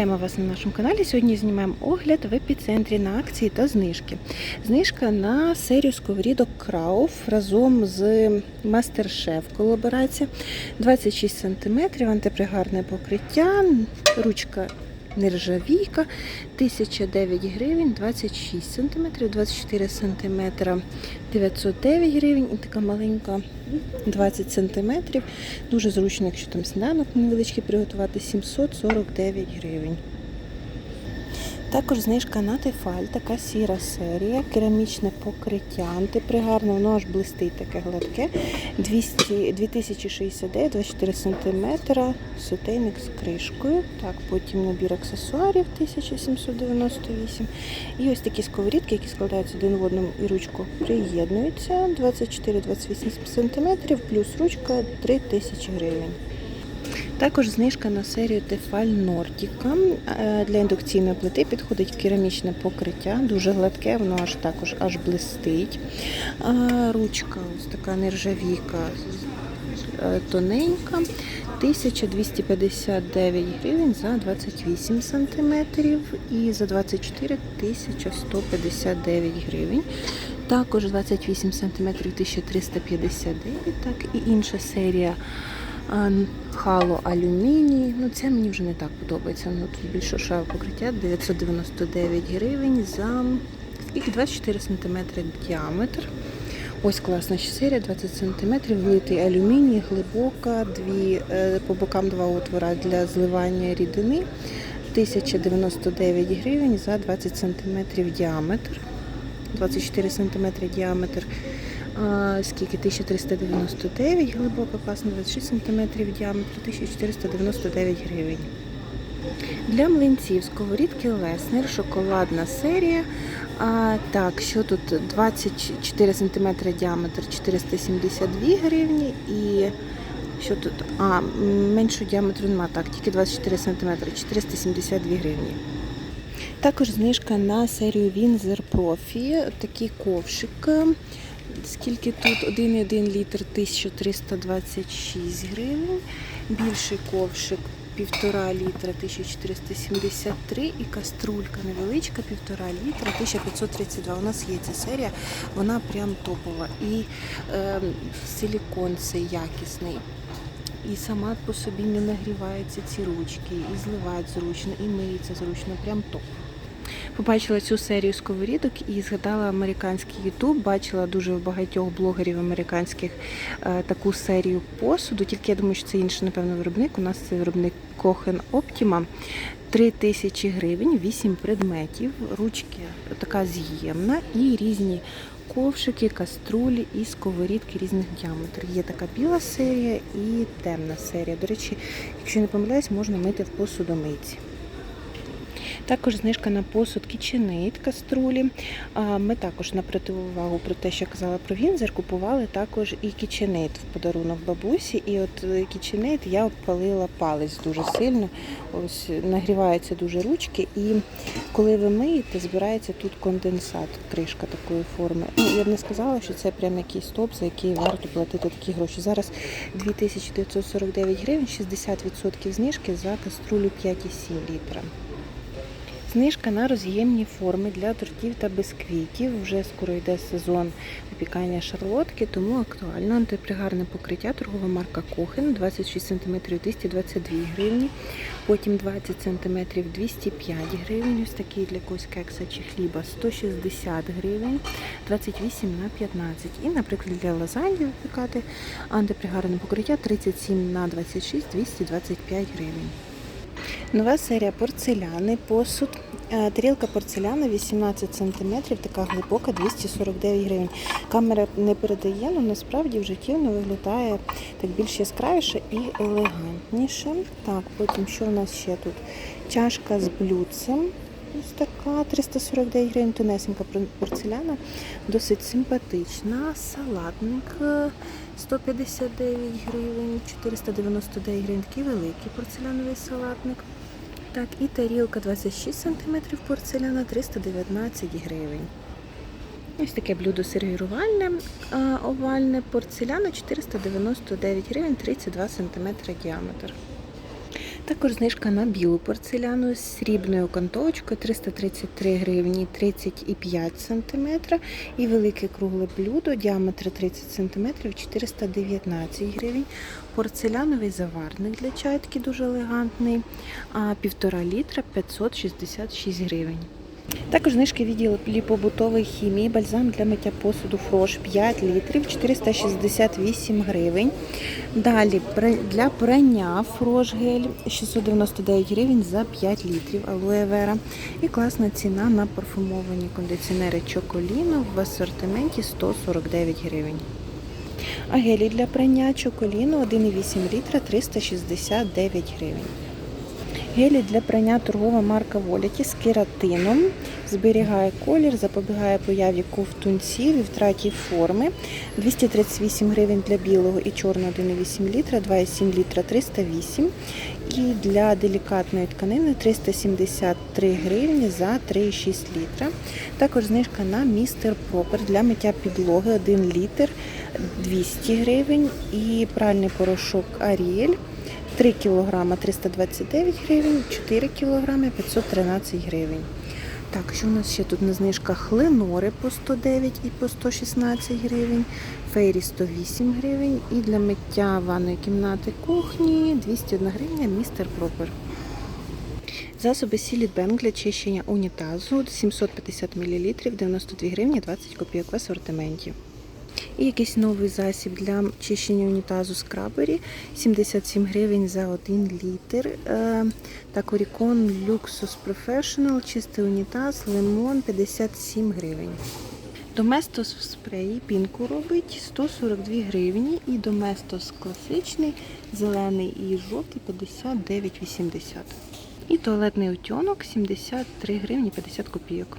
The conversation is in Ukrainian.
Вітаємо вас на нашому каналі. Сьогодні знімаємо огляд в епіцентрі на акції та знижки. Знижка на серію сковорідок Крауф разом з Мастер-Шеф колаборація. 26 см, антипригарне покриття, ручка нержавійка, 1009 гривень, 26 см, 24 см, 909 гривень і така маленька 20 см. Дуже зручно, якщо там сніданок невеличкий приготувати, 749 гривень. Також знижка на Тефаль, така сіра серія, керамічне покриття, антипригарне, воно аж блистить таке гладке. 200, 2069, 24 см, сотейник з кришкою. Так, потім набір аксесуарів 1798. І ось такі сковорідки, які складаються один в одному і ручку приєднуються. 24-28 см, плюс ручка 3000 гривень. Також знижка на серію Тефаль Нортіка. Е, Для індукційної плити підходить керамічне покриття, дуже гладке, воно аж також аж блистить. Ручка ось така нержавійка е, тоненька. 1259 гривень за 28 сантиметрів і за 24 1159 гривень. Також 28 сантиметрів 1359, так і інша серія Хало алюміній. Ну це мені вже не так подобається. Ну тут більш шершаве покриття 999 гривень за скільки 24 см діаметр. Ось класна серія, 20 см, влитий алюміній, глибока, дві, е, по бокам два отвора для зливання рідини. 1099 гривень за 20 см діаметр. 24 см діаметр. Скільки 1399 глибока класна 26 см діаметр, 1499 гривень. Для млинців сковорідки Леснер, шоколадна серія. А, так, що тут 24 см діаметр 472 гривні і що тут? А, меншого діаметру нема, так, тільки 24 см 472 гривні. Також знижка на серію Windsor Profi, такий ковшик. Скільки тут 1,1 літр 1326 гривень. Більший ковшик 1,5 літра 1473 і каструлька невеличка 1,5 літра 1532. У нас є ця серія, вона прям топова. І е, силікон цей якісний. І сама по собі не нагріваються ці ручки, і зливати зручно, і миється зручно, прям топ. Побачила цю серію сковорідок і згадала американський Ютуб. Бачила дуже багатьох блогерів американських е, таку серію посуду. Тільки я думаю, що це інший, напевно, виробник. У нас це виробник Cohen Optima. 3 тисячі гривень, 8 предметів, ручки така з'ємна і різні ковшики, каструлі і сковорідки різних діаметрів. Є така біла серія і темна серія. До речі, якщо не помиляюсь, можна мити в посудомийці. Також знижка на посуд KitchenAid каструлі. Ми також на противовагу про те, що казала про Вінзер, купували також і KitchenAid в подарунок бабусі. І от е, KitchenAid я обпалила палець дуже сильно. Ось нагріваються дуже ручки, і коли ви миєте, збирається тут конденсат, кришка такої форми. Ну, я б не сказала, що це прям якийсь топ, за який варто платити такі гроші. Зараз 2949 гривень, 60% знижки за каструлю 5,7 літра. Знижка на роз'ємні форми для тортів та бисквітів. Вже скоро йде сезон випікання шарлотки, тому актуально антипригарне покриття, торгова марка Кохен, 26 см 222 гривні, потім 20 см 205 гривень, ось такий для якогось кекса чи хліба 160 гривень, 28 на 15. І, наприклад, для лазаньї випікати антипригарне покриття 37 на 26 225 гривень. Нова серія порцеляни, посуд. Е, Тарілка порцеляна 18 см, така глибока, 249 гривень. Камера не передає, але насправді в житті виглядає так більш яскравіше і елегантніше. Так, потім що в нас ще тут? Чашка з блюдцем. Ось така 349 гривень, тонесенька порцеляна, досить симпатична. Салатник е, 159 гривень, 499 гривень, такий великий порцеляновий салатник. Так, і тарілка 26 см порцеляна 319 гривень. Ось таке блюдо сервірувальне, овальне, порцеляна 499 гривень, 32 см діаметр. Також знижка на білу порцеляну з срібною окантовочкою 333 гривні 35 см і велике кругле блюдо діаметр 30 см 419 гривень. Порцеляновий заварник для чайки дуже елегантний, а півтора літра 566 гривень. Також знижки відділу побутової хімії, бальзам для миття посуду Фрош 5 літрів 468 гривень. Далі для прання Фрош гель 699 гривень за 5 літрів алоe вера. І класна ціна на парфумовані кондиціонери Чоколіно в асортименті 149 гривень. А гелі для прання Чоколіно 1,8 літра 369 гривень. Гелі для прання торгова марка Воліті з кератином. Зберігає колір, запобігає появі ковтунців і втраті форми. 238 гривень для білого і чорного 1,8 літра, 2,7 літра 308. І для делікатної тканини 373 гривні за 3,6 літра. Також знижка на містер Пропер для миття підлоги 1 літр 200 гривень. І пральний порошок Аріель 3 кг 329 гривень, 4 кг 513 гривень. Так, що у нас ще тут на знижках Ленори по 109 і по 116 гривень, Фейрі 108 гривень і для миття ванної кімнати кухні 201 гривня містер Пропер. Засоби Сіліт Бенк для чищення унітазу 750 мл 92 гривні 20 копійок в асортименті. І якийсь новий засіб для чищення унітазу скрабері 77 гривень за 1 літр. Е, Так, Oricon Luxus Professional, чистий унітаз, лимон 57 гривень. Доместос в спреї пінку робить 142 гривні і Доместос класичний, зелений і жовтий 59,80. І туалетний утюнок 73 гривні 50 копійок.